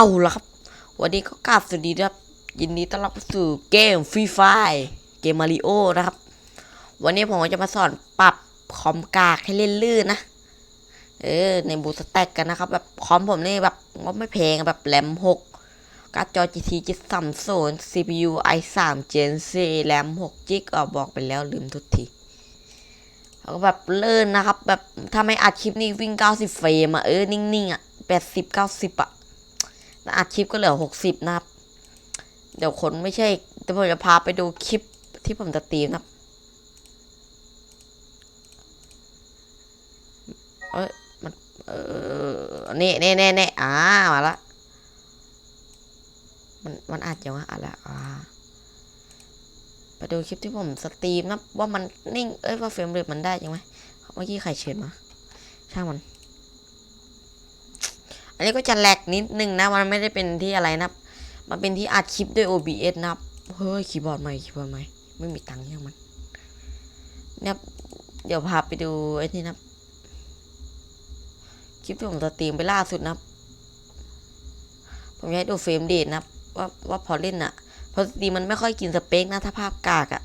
เอาละครับ วันนี้ก็กราบสวัสดีนะครับ ยินดีต้อนรับสู่เกมฟรีไฟเกมมาริโอนะครับ วันนี้ผมจะมาสอนปรับคอมกากให้เล่นลื่นนะ เออ ในบูสแต็กกันนะครับ แบบคอมผมนี่แบบงบไม่แพงแบบแรม6การ์ดจอ GT 730 CPU i3 Gen 4แรม6 g b อะบอกไปแล้วลืมทุกทีแล้วก็แบบเลื่นนะครับ แบบถ้าไม่อัดคลิปนี่วิ่ง 90 เฟรมอะเออ นิ่งๆอะ80 90อะ อัดคลิปก็เหลือ60นะครับ เดี๋ยวคนไม่ใช่เดี๋ยวผมจะพาไปดูคลิปที่ผมจะตีมนะครับเอ้ยมันเออนี่นี่นี่นี่อ่ามาละมันมันอัดยังวะอัดละอ่าไปดูคลิปที่ผมสตรีมนะว่ามันนิ่งเอ้ยว่าเฟรมเรทมันได้ยังไหมเมื่อกี้ใครเชิญมาช่างมัน อันนี้ก็จะแหลกนิดนึงนะ มันไม่ได้เป็นที่อะไรนะมันเป็นที่อัดคลิปด้วย OBS นะครับ เฮ้ยคีย์บอร์ดใหม่คีย์บอร์ดใหม่ไม่มีตังค์ยังมันเนี่ยเดี๋ยวพาไปดูไอ้นี่นะคลิปที่ผมสตรีมไปล่าสุดนะผมอยากให้ดูเฟรมเดทนะว่าว่าพอเล่นอะเพราะสตรีมมันไม่ค่อยกินสเปคนะถ้าภาพกากอะ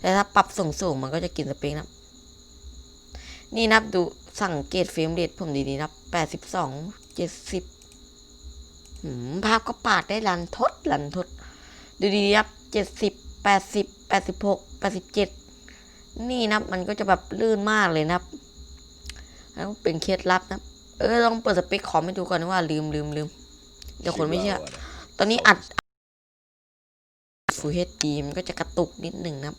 แต่ถ้าปรับสูงๆมันก็จะกินสเปคนะนี่นับดูสังเกตเฟรมเรทผมดีๆนับแปดสิบสอง เจ็ดสิบภาพก็ปาดได้ลันทดลันทด ดูดีๆนับเจ็ดสิบแปดสิบแปดสิบหกแปดสิบเจ็ดนี่นับมันก็จะแบบลื่นมากเลยนะครับแล้วเป็นเคล็ดลับนะ เออลองเปิดสเปคคอมให้ดูก่อนนะว่าลืมลืมลืมเดี๋ยวคนไม่เชื่อ ตอนนี้อัด Full HD มันก็จะกระตุกนิดหนึ่งนะครับ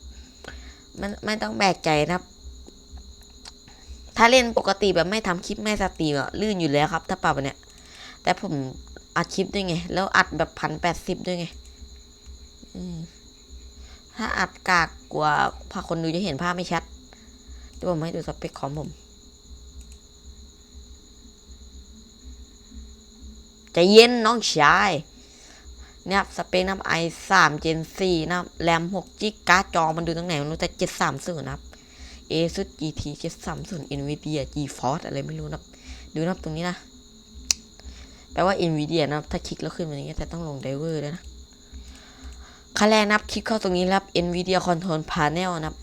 มันไม่ต้องแบกใจนะครับ ถ้าเล่นปกติแบบไม่ทำคลิปไม่สตรีมอะลื่นอยู่แล้วครับ ถ้าปรับอันเนี้ยแต่ผมอัดคลิปด้วยไง แล้วอัดแบบพันแปดสิบด้วยไงถ้าอัดกากกว่าพาคนดูจะเห็นภาพไม่ชัดเดี๋ยวผมให้ดูสเปคคอมผมจะเย็นน้องชายเนี่ยครับสเปคน้ำไอสามเจนสี่นะแรมหกจิกการ์ดจอมันดูตรงไหนมันรู้แต่เจ็ดสามศูนย์นะครับ ASUS GT เจ็ดสามศูนย์ NVIDIA GeForce อะไรไม่รู้นะดูนับตรงนี้นะ แปลว่า NVIDIA นะถ้าคลิกแล้วขึ้นมาอย่างเงี้ยแต่ต้องลงไดเวอร์ด้วยนะขั้นแรกนับคลิกเข้าตรงนี้แล้วครับ NVIDIA Control Panel นะ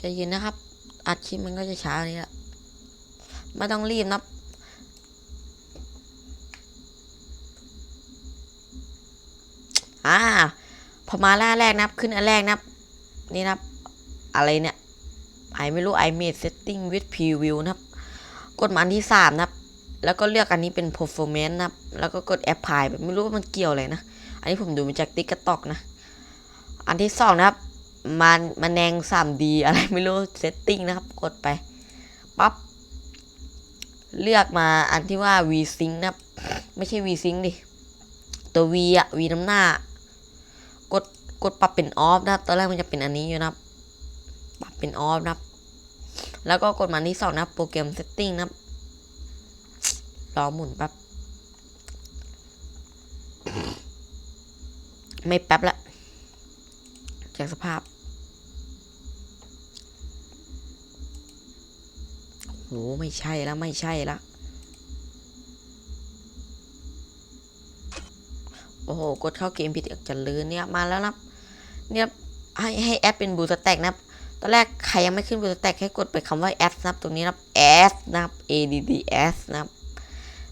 จะเย็นนะครับ อัดคลิปมันก็จะช้าอันนี้แหละไม่ต้องรีบนับอ่า พอมาล่าแรกนับขึ้นอันแรกนับ นี่นับ อะไรเนี่ยไอไม่รู้ I made setting with preview นะครับ กดมาอันที่สามนับ แล้วก็เลือกอันนี้เป็น performance นับ แล้วก็กด apply แบบไม่รู้ว่ามันเกี่ยวอะไรนะ อันนี้ผมดูมาจากติ๊กต็อกนะ อันที่สองนะครับมันมันแนง 3D อะไรไม่รู้ setting นะครับ กดไปปั๊บเลือกมาอันที่ว่า V Sync นะครับ ไม่ใช่ V Sync ดิ ตัว V อะ V น้ำหน้า กดกดปรับเป็นออฟนะครับตอนแรกมันจะเป็นอันนี้อยู่นะครับ ปรับเป็นออฟนะครับ แล้วก็กดมาที่สองนะครับโปรแกรม setting นะครับรอหมุนแป๊บไม่แป๊บละจากสภาพโหไม่ใช่แล้วไม่ใช่ละ โอ้โห กดเข้าเกมผิดอีกจะลืนเนี่ยมาแล้วนะเนี่ยให้ให้แอดเป็นบูสแต็กนะครับตอนแรกใครยังไม่ขึ้นบูสแต็กให้กดไปคำว่าแอดนะครับตรงนี้นะครับ S นะครับ A D D S นะครับ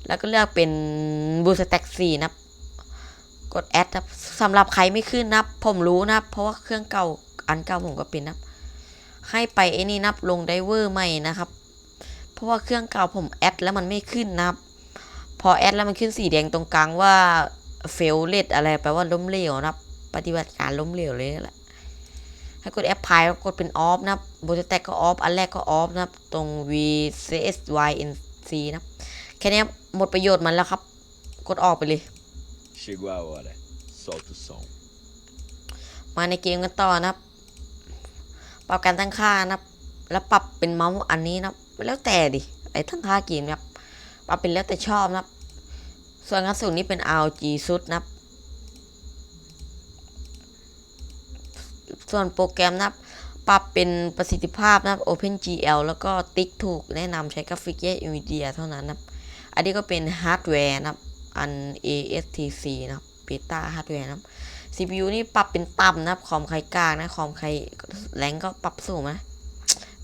แล้วก็เลือกเป็นบูสแต็ก4นะครับกดแอดครับสำหรับใครไม่ขึ้นนะครับผมรู้นะเพราะว่าเครื่องเก่าอันเก่าผมก็เป็นนะครับให้ไปไอ้นี่นะครับลงไดเวอร์ใหม่นะครับ เพราะว่าเครื่องเก่าผมแอดแล้วมันไม่ขึ้นนะครับ พอแอดแล้วมันขึ้นสีแดงตรงกลางว่า เฟลเลตอะไรแปลว่าล้มเหลวนะครับ ปฏิบัติการล้มเหลวเลยนั่นแหละให้กดแอปพายแล้วกดเป็นออฟนะครับบูตแต็กก็ออฟอันแรกก็ออฟนะครับ ตรง V C S Y N C นะครับแค่นี้หมดประโยชน์มันแล้วครับ กดออกไปเลย Chegou a hora. Solta o som. มาในเกมกันต่อนะครับ ปรับการตั้งค่านะครับ แล้วปรับเป็นเมาส์อันนี้นะครับ แล้วแต่ดิไอ้ตั้งค่าเกมนะครับปรับเป็นแล้วแต่ชอบนะครับ ส่วนกระสุนนี้เป็น RG สุดนะครับ ส่วนโปรแกรมนะครับปรับเป็นประสิทธิภาพนะครับ OpenGL แล้วก็ติ๊กถูกแนะนำใช้กราฟิกแยก NVIDIA เท่านั้นนะครับ อันนี้ก็เป็นฮาร์ดแวร์นะครับ อัน ASTC นะครับเบต้าฮาร์ดแวร์นะครับ CPU นี่ปรับเป็นต่ำนะครับคอมใครกลางนะคอมใครแรงก็ปรับสูงนะ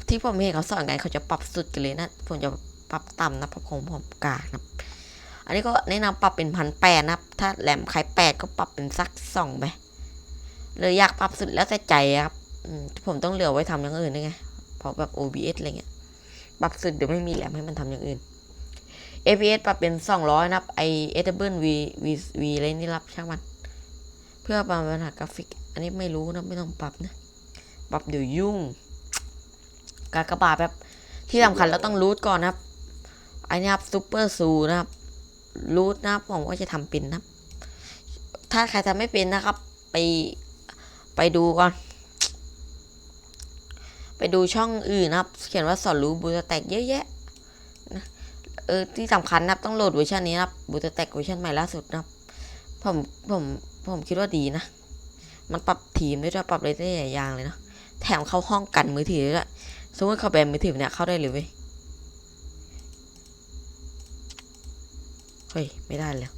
ที่ผมเห็นเขาสอนกันเขาจะปรับสุดกันเลยนะ ผมจะปรับต่ำนะเพราะของผมกลางนะ อันนี้ก็แนะนำปรับเป็นพันแปดนะครับ ถ้าแหลมใครแปดก็ปรับเป็นสักสองไปเลยอยากปรับสุดแล้วแต่ใจครับผมต้องเหลือไว้ทำอย่างอื่นด้วยไง เพราะแบบ OBS อะไรเงี้ย ปรับสุดเดี๋ยวไม่มีแหลมให้มันทำอย่างอื่น APS ปรับเป็น 200 นะครับ ไอ a b l e V V V อะไรนี่รับช่างมัน เพื่อปรับปัญหากราฟิก อันนี้ไม่รู้นะไม่ต้องปรับนะ ปรับเดี๋ยวยุ่ง การกระบาทแบบที่สำคัญเราต้องรูทก่อนนะครับอ้นี่ครับซูเปอร์ซูนะครับ รูทนะครับผมก็จะทำเป็นนะครับ ถ้าใครทำไม่เป็นนะครับ ไปไปดูก่อน ไปดูช่องอื่นนะครับ เขียนว่าสอนรู้บูตแตกเยอะแยะนะเออที่สำคัญนะครับต้องโหลดเวอร์ชันนี้นะครับบูตแตกเวอร์ชันใหม่ล่าสุดนะครับ ผมผมผมคิดว่าดีนะมันปรับทีมด้วยด้วยปรับอะไรได้หลายอย่างเลยนะแถมเข้าห้องกันมือถือด้วยสมมติเขาแบนมือถือเนี่ยเข้าได้เลยเว้ย เฮ้ย ไม่ได้เลย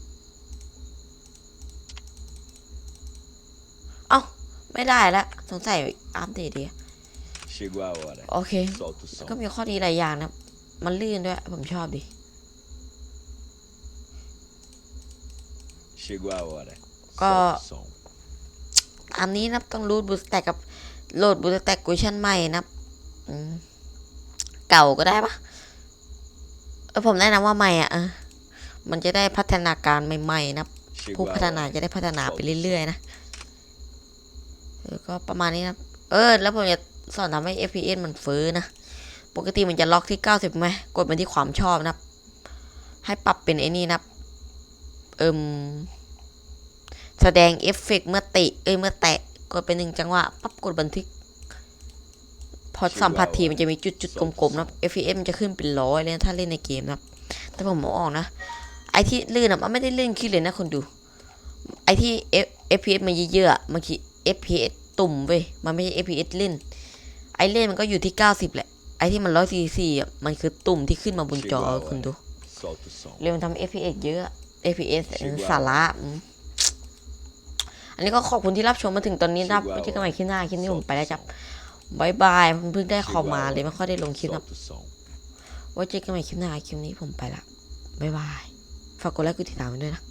เอ้า ไม่ได้ละสงสัยอัปเดตดี Chegou a hora. โอเค Solta o som. ก็มีข้อดีหลายอย่างนะ มันลื่นด้วย ผมชอบดิ Chegou a hora. Có- Solta o som. อันนี้นะต้องรูดบูสแต็กกับโหลดบูสแต็กเวอร์ชันใหม่นะอืมเก่าก็ได้ปะเออผมแนะนำว่าใหม่อะเออ มันจะได้พัฒนาการใหม่ๆนะผู้ Chegou a พัฒนา hora. จะได้พัฒนาไปเรื่อยๆนะเออก็ประมาณนี้นะเออ แล้วผมจะสอนทำให้ FPS มันฟื้นนะ ปกติมันจะล็อกที่ 90ไหมกดไปที่ความชอบนะครับให้ปรับเป็นไอ้นี่นะครับเอิมแสดงเอฟเฟกต์เมื่อติ เอ้ยเมื่อแตะกดไปหนึ่งจังหวะปั๊บกดบันทึก พอสัมผัสทีมันจะมีจุดๆกลมๆนะครับ FPS มันจะขึ้นเป็นร้อยเลยนะถ้าเล่นในเกมนะครับแต่ผมมองออกนะ ไอที่ลื่นอะมันไม่ได้ลื่นขึ้นเลยนะคนดู ไอที่ F FPS มันเยอะๆอะมันคือ FPS ตุ่มเว้ย มันไม่ใช่ FPS เล่น ไอเล่นมันก็อยู่ที่ 90 แหละ ไอที่มัน144อะ มันคือตุ่มที่ขึ้นมาบนจอคุณดู Solta o som. เรียนทำ FPS เยอะ FPS ชิวาสาระอืมอันนี้ก็ขอบคุณที่รับชมมาถึงตอนนี้นะครับชิวาไว้เจอกันใหม่คลิปหน้าคลิปนี้ผม Solta ไปแล้ว o จับ som. บายบายเพิ่งได้คอมมาเลยไม่ค่อยได้ลงคลิปนะ Solta o som. ไว้เจอกันใหม่คลิปหน้าคลิปนี้ผมไปละบายบาย ฝากกดไลค์กดติดตามไว้ด้วยนะ